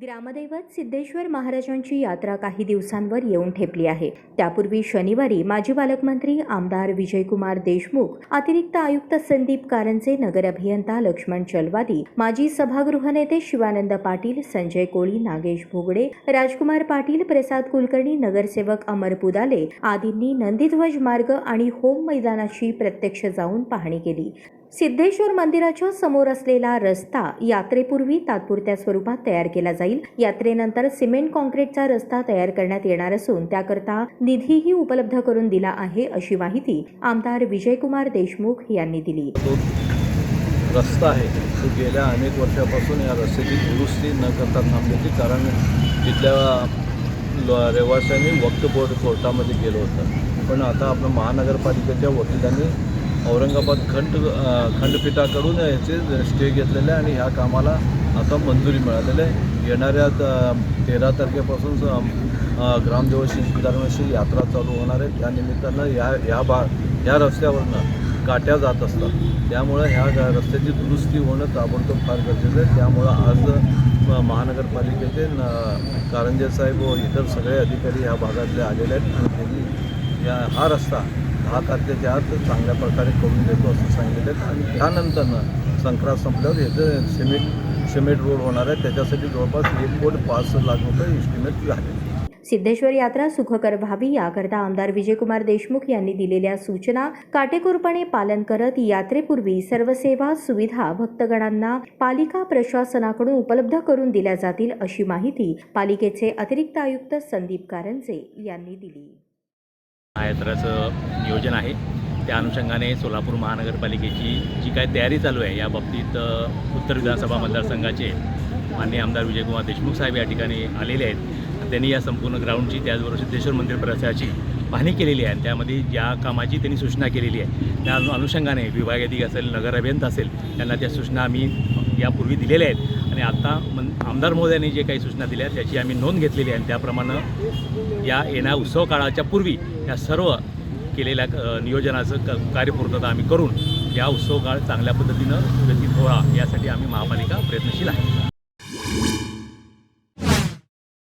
ग्रामदैवत सिद्धेश्वर महाराजांची यात्रा काही दिवसांवर येऊन ठेपली आहे. त्यापूर्वी शनिवारी माजी पालकमंत्री आमदार विजयकुमार देशमुख अतिरिक्त आयुक्त संदीप कारंजे नगर अभियंता लक्ष्मण चलवादी माजी सभागृह नेते शिवानंद पाटील संजय कोळी नागेश भोगडे राजकुमार पाटील प्रसाद कुलकर्णी नगरसेवक अमर पुदाले आदींनी नंदीध्वज मार्ग आणि होम मैदानाची प्रत्यक्ष जाऊन पाहणी केली. सिद्धेश्वर मंदिराच्या समोर असलेला रस्ता यात्रेपूर्वी तात्पुरत्या स्वरूपात तयार केला जाईल. यात्रेनंतर सिमेंट कॉन्क्रीटचा रस्ता तयार करण्यात येणार असून त्याकरता निधीही उपलब्ध करून दिला आहे अशी माहिती आमदार विजयकुमार देशमुख यांनी दिली. रस्ता आहे. तो गेल्या अनेक वर्षापासून या रस्त्याची दुरुस्ती न करता थांबल्याची म्हणजे कारण तिथल्या रहिवाशांनी वक्त बोर्ड कोर्टामध्ये गेलं होतं. पण आता आपलं महानगरपालिकेच्या वकिलांनी औरंगाबाद खंड खंडपीठाकडून याचे स्टे घेतलेले आहे आणि ह्या कामाला आता मंजुरी मिळालेली आहे. येणाऱ्या तेरा तारखेपासून स- अ, ग्रामदेव शिल्पीदारांशी यात्रा चालू होणार आहे. त्या निमित्तानं या ह्या भा ह्या रस्त्यावरनं काट्या जात असतात. त्यामुळं ह्या रस्त्याची दुरुस्ती होणं ताबडतोब फार गरजेचं आहे. त्यामुळं आज महानगरपालिकेचे न कारंजे साहेब व इतर सगळे अधिकारी ह्या भागातले आलेले आहेत. आणि त्यांनी या हा रस्ता दहा तारखेच्या आत चांगल्या प्रकारे करून देतो असं सांगितलं. आणि त्यानंतरनं संक्रांत संपल्यावर याचं सिमेंट सिमेंट रोड होणार आहे त्याच्यासाठी जवळपास एक कोट पाच लाख रुपये इस्टिमेट झाले. सिद्धेश्वर यात्रा सुखकर व्हावी याकरता आमदार विजयकुमार देशमुख यांनी दिलेल्या सूचना काटेकोरपणे पालन करत यात्रेपूर्वी सर्व सेवा सुविधा भक्तगणांना पालिका प्रशासनाकडून उपलब्ध करून दिल्या जातील अशी माहिती पालिकेचे अतिरिक्त आयुक्त संदीप कारंजे यांनी दिली. हा यात्राचं नियोजन आहे. त्या अनुषंगाने सोलापूर महानगरपालिकेची जी काय तयारी चालू आहे या बाबतीत उत्तर विधानसभा मतदारसंघाचे माननीय आमदार विजयकुमार देशमुख साहेब या ठिकाणी आलेले आहेत. त्यांनी या संपूर्ण ग्राउंडची त्याचबरोबर सिद्धेश्वर मंदिर परिसराची पाहणी केलेली आहे. आणि त्यामध्ये ज्या कामाची त्यांनी सूचना केलेली आहे त्या अनुषंगाने विभाग अधिक असेल नगर अभियंता असेल त्यांना त्या सूचना आम्ही यापूर्वी दिलेल्या आहेत. आणि आता मन आमदार महोदयांनी जे काही सूचना दिल्या आहेत त्याची आम्ही नोंद घेतलेली आहे. आणि त्याप्रमाणे या येण्या उत्सव काळाच्या पूर्वी या सर्व केलेल्या नियोजनाचं क कार्यपूर्तता आम्ही करून या उत्सव काळ चांगल्या पद्धतीनं व्यतीत व्हावा यासाठी आम्ही महापालिका प्रयत्नशील आहे.